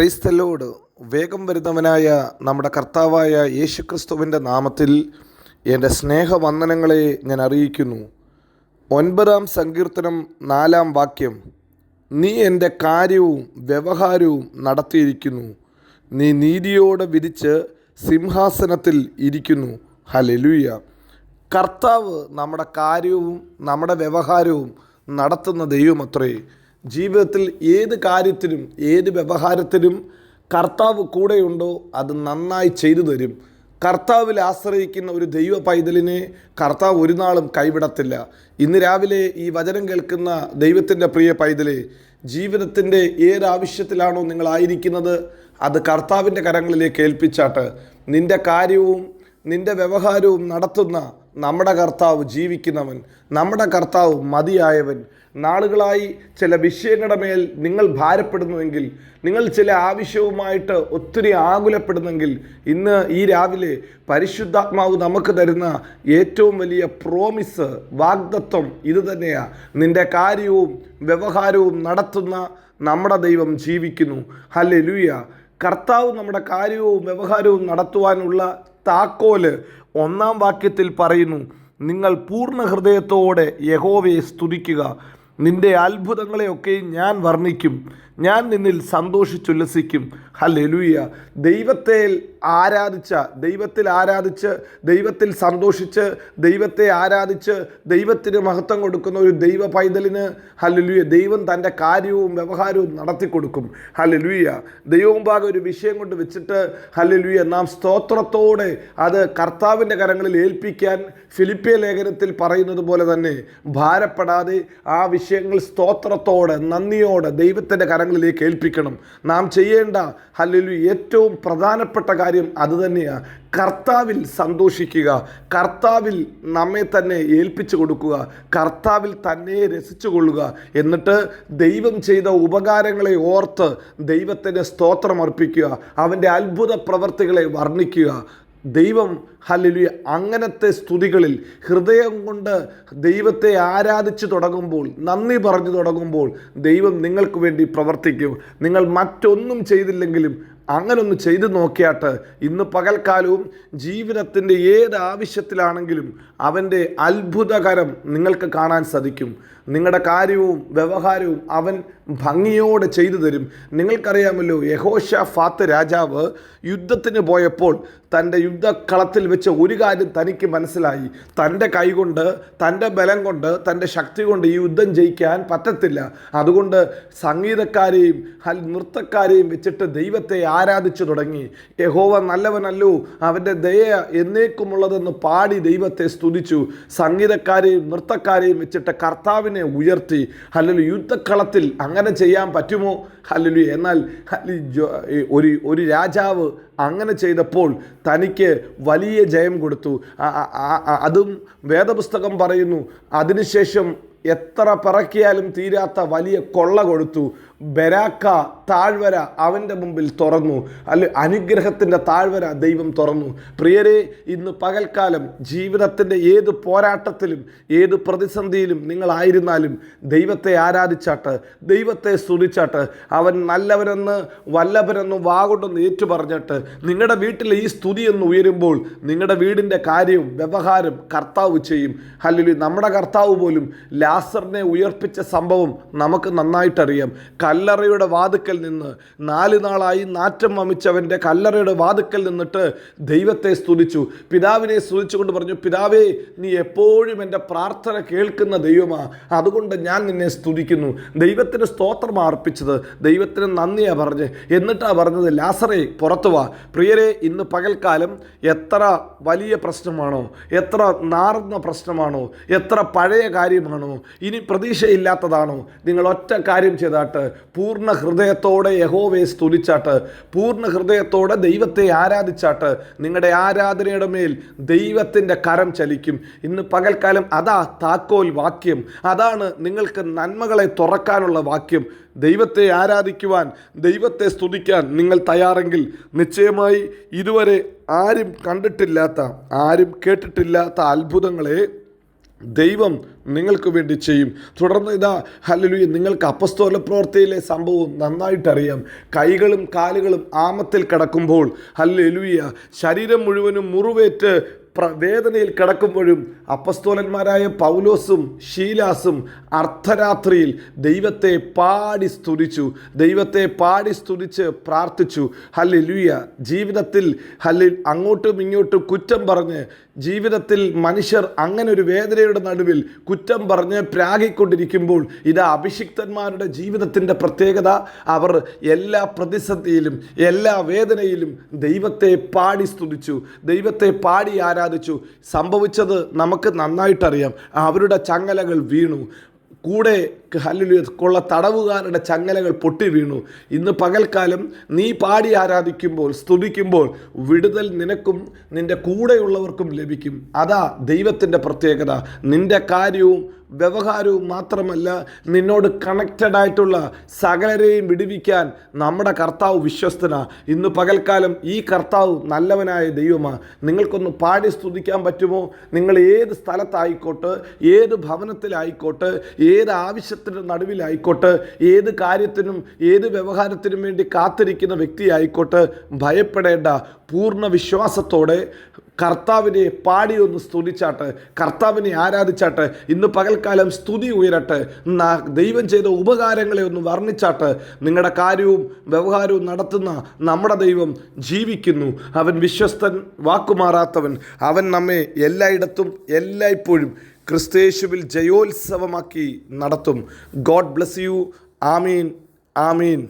ക്രൈസ്തലോട് വേഗം വരുന്നവനായ നമ്മുടെ കർത്താവായ യേശുക്രിസ്തുവിന്റെ നാമത്തിൽ എന്റെ സ്നേഹവന്ദനങ്ങളെ ഞാൻ അറിയിക്കുന്നു. ഒൻപതാം സങ്കീർത്തനം നാലാം വാക്യം നീ എന്റെ കാര്യവും വ്യവഹാരവും നടത്തിയിരിക്കുന്നു. നീ നീതിയോടെ വിരിച്ച് സിംഹാസനത്തിൽ ഇരിക്കുന്നു. ഹലലുയ കർത്താവ് നമ്മുടെ കാര്യവും നമ്മുടെ വ്യവഹാരവും നടത്തുന്ന ദൈവമത്രേ. ജീവിതത്തിൽ ഏത് കാര്യത്തിനും ഏത് വ്യവഹാരത്തിനും കർത്താവ് കൂടെയുണ്ടോ അത് നന്നായി ചെയ്തു തരും. കർത്താവിൽ ആശ്രയിക്കുന്ന ഒരു ദൈവ പൈതലിനെ കർത്താവ് ഒരു നാളും കൈവിടത്തില്ല. ഇന്ന് രാവിലെ ഈ വചനം കേൾക്കുന്ന ദൈവത്തിന്റെ പ്രിയ പൈതലെ ജീവിതത്തിന്റെ ഏതാവശ്യത്തിലാണോ നിങ്ങളായിരിക്കുന്നത് അത് കർത്താവിന്റെ കരങ്ങളിലേക്ക് ഏൽപ്പിച്ചാട്ട് നിന്റെ കാര്യവും നിന്റെ വ്യവഹാരവും നടത്തുന്ന നമ്മുടെ കർത്താവ് ജീവിക്കുന്നവൻ നമ്മുടെ കർത്താവ് മതിയായവൻ. നാളുകളായി ചില വിഷയങ്ങളുടെ മേൽ നിങ്ങൾ ഭാരപ്പെടുന്നുവെങ്കിൽ നിങ്ങൾ ചില ആവശ്യവുമായിട്ട് ഒത്തിരി ആകുലപ്പെടുന്നെങ്കിൽ ഇന്ന് ഈ രാവിലെ പരിശുദ്ധാത്മാവ് നമുക്ക് തരുന്ന ഏറ്റവും വലിയ പ്രോമിസ് വാഗ്ദത്വം ഇത് തന്നെയാണ് നിന്റെ കാര്യവും വ്യവഹാരവും നടത്തുന്ന നമ്മുടെ ദൈവം ജീവിക്കുന്നു. ഹല്ലേ കർത്താവ് നമ്മുടെ കാര്യവും വ്യവഹാരവും നടത്തുവാനുള്ള താക്കോൽ ഒന്നാം വാക്യത്തിൽ പറയുന്നു നിങ്ങൾ പൂർണ ഹൃദയത്തോടെ യഹോവയെ സ്തുതിക്കുക. നിന്റെ അത്ഭുതങ്ങളെയൊക്കെ ഞാൻ വർണിക്കും. ഞാൻ നിന്നിൽ സന്തോഷിച്ചുല്ലസിക്കും. ഹല്ലെലൂയ. ദൈവത്തെ ആരാധിച്ച ദൈവത്തിൽ ആരാധിച്ച് ദൈവത്തിൽ സന്തോഷിച്ച് ദൈവത്തെ ആരാധിച്ച് ദൈവത്തിന് മഹത്വം കൊടുക്കുന്ന ഒരു ദൈവ പൈതലിന് ഹലലുയ ദൈവം തന്റെ കാര്യവും വ്യവഹാരവും നടത്തി കൊടുക്കും. ഹലലുയ ദൈവവും ഭാഗം ഒരു വിഷയം കൊണ്ട് വെച്ചിട്ട് ഹലലുയ നാം സ്തോത്രത്തോടെ അത് കർത്താവിന്റെ കരങ്ങളിൽ ഏൽപ്പിക്കാൻ ഫിലിപ്പിയ ലേഖനത്തിൽ പറയുന്നത് പോലെ തന്നെ ഭാരപ്പെടാതെ ആ വിഷയങ്ങൾ സ്തോത്രത്തോടെ നന്ദിയോടെ ദൈവത്തിന്റെ കരങ്ങളിലേക്ക് ഏൽപ്പിക്കണം. നാം ചെയ്യേണ്ട ഹലലു ഏറ്റവും പ്രധാനപ്പെട്ട കാര്യം അതുതന്നെയാണ് കർത്താവിൽ സന്തോഷിക്കുക. കർത്താവിൽ നമ്മെ തന്നെ ഏൽപ്പിച്ചു കൊടുക്കുക. കർത്താവിൽ തന്നെ രസിച്ചു കൊള്ളുക എന്നിട്ട് ദൈവം ചെയ്ത ഉപകാരങ്ങളെ ഓർത്ത് ദൈവത്തിന് സ്തോത്രം അർപ്പിക്കുക. അവന്റെ അത്ഭുത പ്രവർത്തികളെ വർണിക്കുക. ദൈവം ഹല്ലുലി അങ്ങനത്തെ സ്തുതികളിൽ ഹൃദയം കൊണ്ട് ദൈവത്തെ ആരാധിച്ചു തുടങ്ങുമ്പോൾ നന്ദി പറഞ്ഞു തുടങ്ങുമ്പോൾ ദൈവം നിങ്ങൾക്ക് വേണ്ടി പ്രവർത്തിക്കും. നിങ്ങൾ മറ്റൊന്നും ചെയ്തില്ലെങ്കിലും അങ്ങനെ ഒന്ന് ചെയ്തു നോക്കിയാട്ട് ഇന്ന് പകൽക്കാലവും ജീവിതത്തിന്റെ ഏത് ആവശ്യത്തിലാണെങ്കിലും അവന്റെ അത്ഭുതകരം നിങ്ങൾക്ക് കാണാൻ സാധിക്കും. നിങ്ങളുടെ കാര്യവും വ്യവഹാരവും അവൻ ഭംഗിയോടെ ചെയ്തു തരും. നിങ്ങൾക്കറിയാമല്ലോ യഹോഷ ഫാത്ത് രാജാവ് യുദ്ധത്തിന് പോയപ്പോൾ തന്റെ യുദ്ധക്കളത്തിൽ വെച്ച് ഒരു കാര്യം തനിക്ക് മനസ്സിലായി. തന്റെ കൈകൊണ്ട് തന്റെ ബലം കൊണ്ട് തന്റെ ശക്തി കൊണ്ട് ഈ യുദ്ധം ജയിക്കാൻ പറ്റത്തില്ല. അതുകൊണ്ട് സംഗീതക്കാരെയും ഹൽ നൃത്തക്കാരെയും വെച്ചിട്ട് ദൈവത്തെ ആരാധിച്ചു തുടങ്ങി. യഹോവ നല്ലവനല്ലോ അവന്റെ ദയ എന്നേക്കുമുള്ളതെന്ന് പാടി ദൈവത്തെ സ്തുതിച്ചു. സംഗീതക്കാരെയും നൃത്തക്കാരെയും വെച്ചിട്ട് കർത്താവിനെ ഉയർത്തി. അല്ലെങ്കിൽ യുദ്ധക്കളത്തിൽ അങ്ങനെ ചെയ്യാൻ പറ്റുമോ? ഹല്ലുലു എന്നാൽ ഒരു ഒരു രാജാവ് അങ്ങനെ ചെയ്തപ്പോൾ തനിക്ക് വലിയ ജയം കൊടുത്തു. അതും വേദപുസ്തകം പറയുന്നു. അതിനുശേഷം എത്ര പിറക്കിയാലും തീരാത്ത വലിയ കൊള്ള കൊടുത്തു. ബരാക്ക താഴ്വര അവന്റെ മുമ്പിൽ തുറന്നു. അല്ലെ അനുഗ്രഹത്തിന്റെ താഴ്വര ദൈവം തുറന്നു. പ്രിയരെ ഇന്ന് പകൽക്കാലം ജീവിതത്തിന്റെ ഏത് പോരാട്ടത്തിലും ഏത് പ്രതിസന്ധിയിലും നിങ്ങളായിരുന്നാലും ദൈവത്തെ ആരാധിച്ചാട്ട് ദൈവത്തെ സ്തുതിച്ചാട്ട് അവൻ നല്ലവരെന്ന് വല്ലവരെന്ന് വാകൊണ്ടൊന്ന് ഏറ്റു പറഞ്ഞിട്ട് നിങ്ങളുടെ വീട്ടിലെ ഈ സ്തുതി എന്ന് ഉയരുമ്പോൾ നിങ്ങളുടെ വീടിന്റെ കാര്യവും വ്യവഹാരം കർത്താവ് ചെയ്യും. അല്ലെങ്കിൽ നമ്മുടെ കർത്താവ് പോലും ലാസറിനെ ഉയർപ്പിച്ച സംഭവം നമുക്ക് നന്നായിട്ടറിയാം. കല്ലറയുടെ വാതുക്കൽ നിന്ന് നാല് നാളായി നാറ്റം വമിച്ചവന്റെ കല്ലറയുടെ വാതുക്കൽ നിന്നിട്ട് ദൈവത്തെ സ്തുതിച്ചു. പിതാവിനെ സ്തുതിച്ചുകൊണ്ട് പറഞ്ഞു പിതാവേ നീ എപ്പോഴും എന്റെ പ്രാർത്ഥന കേൾക്കുന്ന ദൈവമാ. അതുകൊണ്ട് ഞാൻ നിന്നെ സ്തുതിക്കുന്നു. ദൈവത്തിന് സ്തോത്രം അർപ്പിച്ചത്. ദൈവത്തിന് നന്ദിയാ പറഞ്ഞ്. എന്നിട്ടാ പറഞ്ഞത് ലാസറെ പുറത്തു വാ. പ്രിയരെ ഇന്ന് പകൽക്കാലം എത്ര വലിയ പ്രശ്നമാണോ? എത്ര നാർന്ന പ്രശ്നമാണോ? എത്ര പഴയ കാര്യമാണോ? ഇനി പ്രതീക്ഷയില്ലാത്തതാണോ? നിങ്ങൾ ഒറ്റ കാര്യം ചെയ്താട്ട് പൂർണ ഹൃദയത്തോടെ യഹോവയെ സ്തുതിച്ചാട്ട് പൂർണ ഹൃദയത്തോടെ ദൈവത്തെ ആരാധിച്ചാട്ട് നിങ്ങളുടെ ആരാധനയുടെ മേൽ ദൈവത്തിന്റെ കരം ചലിക്കും. ഇന്ന് പകൽക്കാലം അതാ താക്കോൽ വാക്യം. അതാണ് നിങ്ങൾക്ക് നന്മകളെ തുറക്കാനുള്ള വാക്യം. ദൈവത്തെ ആരാധിക്കുവാൻ ദൈവത്തെ സ്തുതിക്കാൻ നിങ്ങൾ തയ്യാറെങ്കിൽ നിശ്ചയമായി ഇതുവരെ ആരും കണ്ടിട്ടില്ലാത്ത ആരും കേട്ടിട്ടില്ലാത്ത അത്ഭുതങ്ങളെ ദൈവം നിങ്ങൾക്ക് വേണ്ടി ചെയ്യും. തുടർന്ന് ഇതാ ഹലലുയ നിങ്ങൾക്ക് അപ്പസ്തോല പ്രവർത്തിയിലെ സംഭവം നന്നായിട്ടറിയാം. കൈകളും കാലുകളും ആമത്തിൽ കിടക്കുമ്പോൾ ഹല്ലുയ ശരീരം മുഴുവനും മുറിവേറ്റ് വേദനയിൽ കിടക്കുമ്പോഴും അപ്പസ്തോലന്മാരായ പൗലോസും ഷീലാസും അർദ്ധരാത്രിയിൽ ദൈവത്തെ പാടി സ്തുതിച്ചു ദൈവത്തെ പാടി സ്തുതിച്ച് പ്രാർത്ഥിച്ചു. ഹല്ലുയ ജീവിതത്തിൽ ഹല്ലിൽ അങ്ങോട്ടും ഇങ്ങോട്ടും കുറ്റം പറഞ്ഞ് ജീവിതത്തിൽ മനുഷ്യർ അങ്ങനെ ഒരു വേദനയുടെ നടുവിൽ കുറ്റം പറഞ്ഞ് പ്രാഗിക്കൊണ്ടിരിക്കുമ്പോൾ ഇത് അഭിഷിക്തന്മാരുടെ ജീവിതത്തിന്റെ പ്രത്യേകത. അവർ എല്ലാ പ്രതിസന്ധിയിലും എല്ലാ വേദനയിലും ദൈവത്തെ പാടി സ്തുതിച്ചു ദൈവത്തെ പാടി ആരാധിച്ചു? സംഭവിച്ചത് നമുക്ക് നന്നായിട്ടറിയാം. അവരുടെ ചങ്ങലകൾ വീണു. കൂടെ ഹല്ലുയ കൊള്ള തടവുകാരുടെ ചങ്ങലകൾ പൊട്ടി വീണു. ഇന്ന് പകൽക്കാലം നീ പാടി ആരാധിക്കുമ്പോൾ സ്തുതിക്കുമ്പോൾ വിടുതൽ നിനക്കും നിന്റെ കൂടെയുള്ളവർക്കും ലഭിക്കും. അതാ ദൈവത്തിന്റെ പ്രത്യേകത. നിന്റെ കാര്യവും വ്യവഹാരവും മാത്രമല്ല നിന്നോട് കണക്റ്റഡ് ആയിട്ടുള്ള സകലരെയും വിടുവിക്കാൻ നമ്മുടെ കർത്താവ് വിശ്വസ്തനാ. ഇന്ന് പകൽക്കാലം ഈ കർത്താവ് നല്ലവനായ ദൈവമാണ് നിങ്ങൾക്കൊന്ന് പാടി സ്തുതിക്കാൻ പറ്റുമോ? നിങ്ങൾ ഏത് സ്ഥലത്തായിക്കോട്ടെ ഏത് ഭവനത്തിലായിക്കോട്ടെ ഏത് ആവശ്യത്തിന്റെ നടുവിലായിക്കോട്ടെ ഏത് കാര്യത്തിനും ഏത് വ്യവഹാരത്തിനും വേണ്ടി കാത്തിരിക്കുന്ന വ്യക്തിയായിക്കോട്ടെ ഭയപ്പെടേണ്ട പൂർണ വിശ്വാസത്തോടെ കർത്താവിനെ പാടി ഒന്ന് സ്തുതിച്ചാട്ട് കർത്താവിനെ ആരാധിച്ചാട്ട് ഇന്ന് പകൽക്കാലം സ്തുതി ഉയരട്ടെ. ദൈവം ചെയ്ത ഉപകാരങ്ങളെ ഒന്ന് വർണിച്ചാട്ട് നിങ്ങളുടെ കാര്യവും വ്യവഹാരവും നടത്തുന്ന നമ്മുടെ ദൈവം ജീവിക്കുന്നു. അവൻ വിശ്വസ്തൻ വാക്കുമാറാത്തവൻ. അവൻ നമ്മെ എല്ലായിടത്തും എല്ലായ്പ്പോഴും ക്രിസ്തേശുവിൽ ജയോത്സവമാക്കി നടത്തും. God bless you. Amin. Amin.